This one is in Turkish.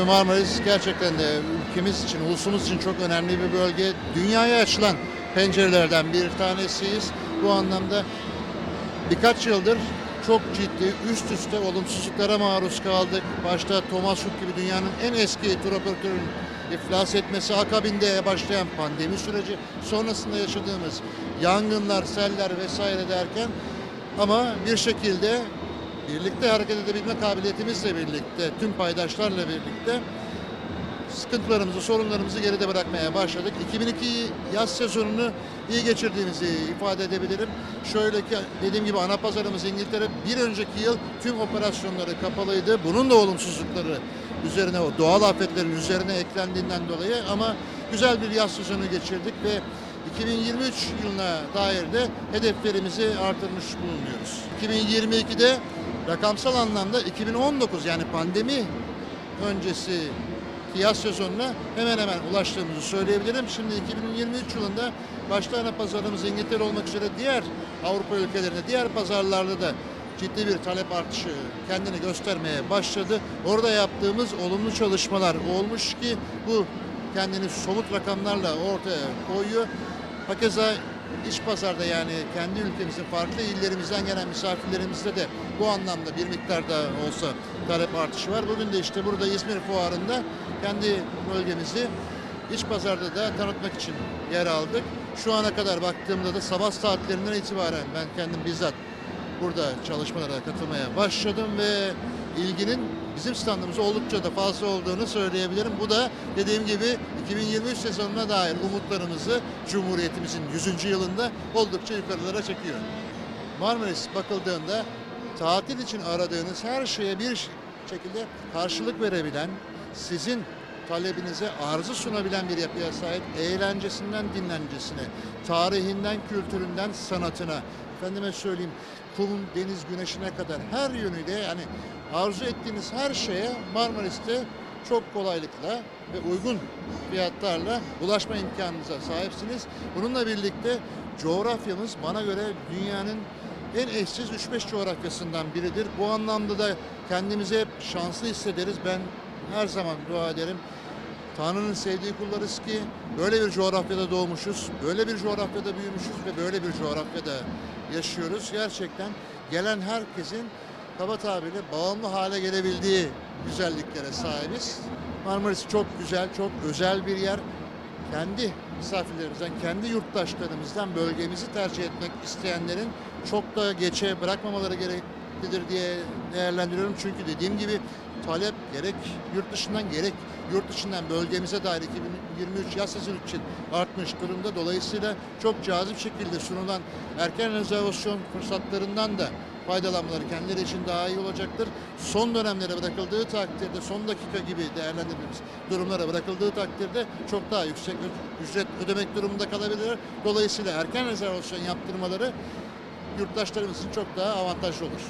Marmaris gerçekten de ülkemiz için, ulusumuz için çok önemli bir bölge. Dünyaya açılan pencerelerden bir tanesiyiz. Bu anlamda birkaç yıldır çok ciddi üst üste olumsuzluklara maruz kaldık. Başta Thomas Cook gibi dünyanın en eski tur operatörünün iflas etmesi, akabinde başlayan pandemi süreci, sonrasında yaşadığımız yangınlar, seller vesaire derken ama bir şekilde birlikte hareket edebilme kabiliyetimizle birlikte, tüm paydaşlarla birlikte sıkıntılarımızı, sorunlarımızı geride bırakmaya başladık. 2002 yaz sezonunu iyi geçirdiğimizi ifade edebilirim. Şöyle ki dediğim gibi ana pazarımız İngiltere bir önceki yıl tüm operasyonları kapalıydı. Bunun da olumsuzlukları üzerine o doğal afetlerin üzerine eklendiğinden dolayı ama güzel bir yaz sezonu geçirdik ve 2023 yılına dair de hedeflerimizi artırmış bulunuyoruz. 2022'de rakamsal anlamda 2019 yani pandemi öncesi yaz sezonuna hemen hemen ulaştığımızı söyleyebilirim. Şimdi 2023 yılında başta ana pazarımız İngiltere olmak üzere diğer Avrupa ülkelerinde, diğer pazarlarda da ciddi bir talep artışı kendini göstermeye başladı. Orada yaptığımız olumlu çalışmalar olmuş ki bu kendini somut rakamlarla ortaya koyuyor. Hakeza iç pazarda yani kendi ülkemizin farklı illerimizden gelen misafirlerimizde de bu anlamda bir miktarda olsa talep artışı var. Bugün de işte burada İzmir Fuarı'nda kendi bölgemizi iç pazarda da tanıtmak için yer aldık. Şu ana kadar baktığımda da sabah saatlerinden itibaren ben kendim bizzat burada çalışmalara katılmaya başladım ve ilginin bizim standımıza oldukça da fazla olduğunu söyleyebilirim. Bu da dediğim gibi 2023 sezonuna dair umutlarımızı Cumhuriyetimizin 100. yılında oldukça yukarılara çekiyor. Marmaris bakıldığında tatil için aradığınız her şeye bir şekilde karşılık verebilen, sizin talebinize arzı sunabilen bir yapıya sahip eğlencesinden dinlencesine, tarihinden kültüründen sanatına, efendime söyleyeyim kum, deniz, güneşine kadar her yönüyle yani arzu ettiğiniz her şeye Marmaris'te çok kolaylıkla ve uygun fiyatlarla ulaşma imkanınıza sahipsiniz. Bununla birlikte coğrafyamız bana göre dünyanın en eşsiz 3-5 coğrafyasından biridir. Bu anlamda da kendimizi hep şanslı hissederiz. Ben her zaman dua ederim. Tanrı'nın sevdiği kullarız ki böyle bir coğrafyada doğmuşuz, böyle bir coğrafyada büyümüşüz ve böyle bir coğrafyada yaşıyoruz. Gerçekten gelen herkesin kaba tabirle bağımlı hale gelebildiği güzelliklere sahibiz. Marmaris çok güzel, çok özel bir yer. Kendi misafirlerimizden, kendi yurttaşlarımızdan bölgemizi tercih etmek isteyenlerin çok da geçe bırakmamaları gereklidir diye değerlendiriyorum. Çünkü dediğim gibi talep gerek yurt dışından gerek yurt dışından bölgemize dair 2023 yaz sezonu için artmış durumda. Dolayısıyla çok cazip şekilde sunulan erken rezervasyon fırsatlarından da faydalanmaları kendileri için daha iyi olacaktır. Son dönemlere bırakıldığı takdirde, son dakika gibi değerlendirdiğimiz durumlara bırakıldığı takdirde çok daha yüksek ücret ödemek durumunda kalabilirler. Dolayısıyla erken rezervasyon yaptırmaları yurttaşlarımız için çok daha avantajlı olur.